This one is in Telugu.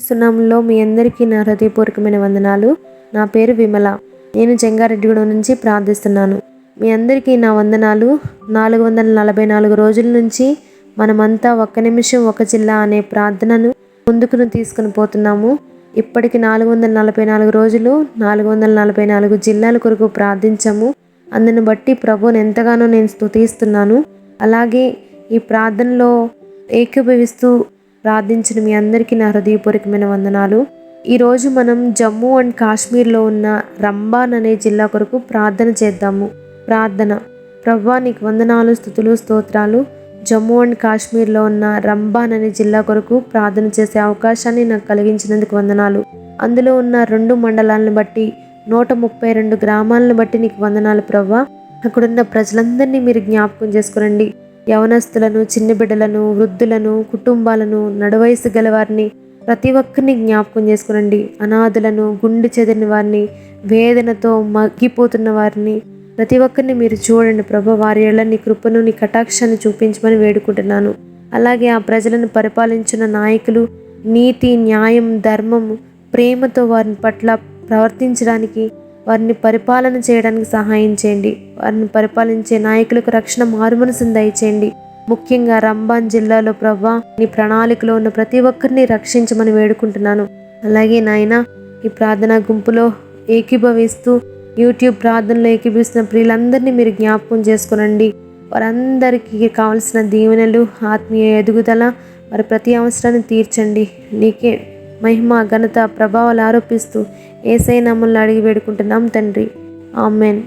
సున్నాంలో మీ అందరికీ నా హృదయపూర్వకమైన వందనాలు. నా పేరు విమల. నేను జంగారెడ్డిగూడెం నుంచి ప్రార్థిస్తున్నాను. మీ అందరికీ నా వందనాలు. నాలుగు వందల నలభై నాలుగు రోజుల నుంచి మనమంతా ఒక్క నిమిషం ఒక జిల్లా అనే ప్రార్థనను ముందుకును తీసుకుని పోతున్నాము. ఇప్పటికి నాలుగు వందల నలభై నాలుగు రోజులు నాలుగు వందల నలభై నాలుగు జిల్లాల కొరకు ప్రార్థించాము. అందును బట్టి ప్రభుని ఎంతగానో నేను స్థుతిస్తున్నాను అలాగే ఈ ప్రార్థనలో ఏకీభవిస్తూ ప్రార్థించిన మీ అందరికీ నా హృదయపూర్వకమైన వందనాలు. ఈరోజు మనం జమ్మూ అండ్ కాశ్మీర్లో ఉన్న రంబాన్ అనే జిల్లా కొరకు ప్రార్థన చేద్దాము. ప్రార్థన. ప్రవ్వా నీకు వందనాలు స్థుతులు స్తోత్రాలు. జమ్మూ అండ్ కాశ్మీర్లో ఉన్న రంబాన్ అనే జిల్లా కొరకు ప్రార్థన చేసే అవకాశాన్ని నాకు కలిగించినందుకు వందనాలు. అందులో ఉన్న రెండు మండలాలను బట్టి నూట ముప్పై రెండు గ్రామాలను బట్టి నీకు వందనాలు ప్రవ్వా అక్కడున్న ప్రజలందరినీ మీరు జ్ఞాపకం చేసుకురండి. యవనస్తులను చిన్న బిడ్డలను వృద్ధులను కుటుంబాలను నడువయసు గల వారిని ప్రతి ఒక్కరిని జ్ఞాపకం చేసుకునండి. అనాథులను గుండె చెదిరిన వారిని వేదనతో మగ్గిపోతున్న వారిని ప్రతి ఒక్కరిని మీరు చూడండి ప్రభు. వారి ఏళ్ళ నీ కృపను నీ కటాక్షాన్ని చూపించమని వేడుకుంటున్నాను. అలాగే ఆ ప్రజలను పరిపాలించిన నాయకులు నీతి న్యాయం ధర్మం ప్రేమతో వారిని పట్ల ప్రవర్తించడానికి వారిని పరిపాలన చేయడానికి సహాయం చేయండి. వారిని పరిపాలించే నాయకులకు రక్షణ మారుమనసును దయచేయండి. ముఖ్యంగా రంబాన్ జిల్లాలో ప్రభా నీ ప్రణాళికలో ఉన్న ప్రతి ఒక్కరిని రక్షించమని వేడుకుంటున్నాను. అలాగే నాయన ఈ ప్రార్థనా గుంపులో ఏకీభవిస్తూ యూట్యూబ్ ప్రార్థనలో ఏకీభవిస్తున్న ప్రియులందరినీ మీరు జ్ఞాపకం చేసుకునండి. వారందరికీ కావలసిన దీవెనలు ఆత్మీయ ఎదుగుదల వారి ప్రతి అవసరాన్ని తీర్చండి. నీకే మహిమ ఘనత ప్రభావాలు ఆరోపిస్తూ ఏసై నమ్మల్ని అడిగి వేడుకుంటున్నాం తండ్రి. ఆమెన్.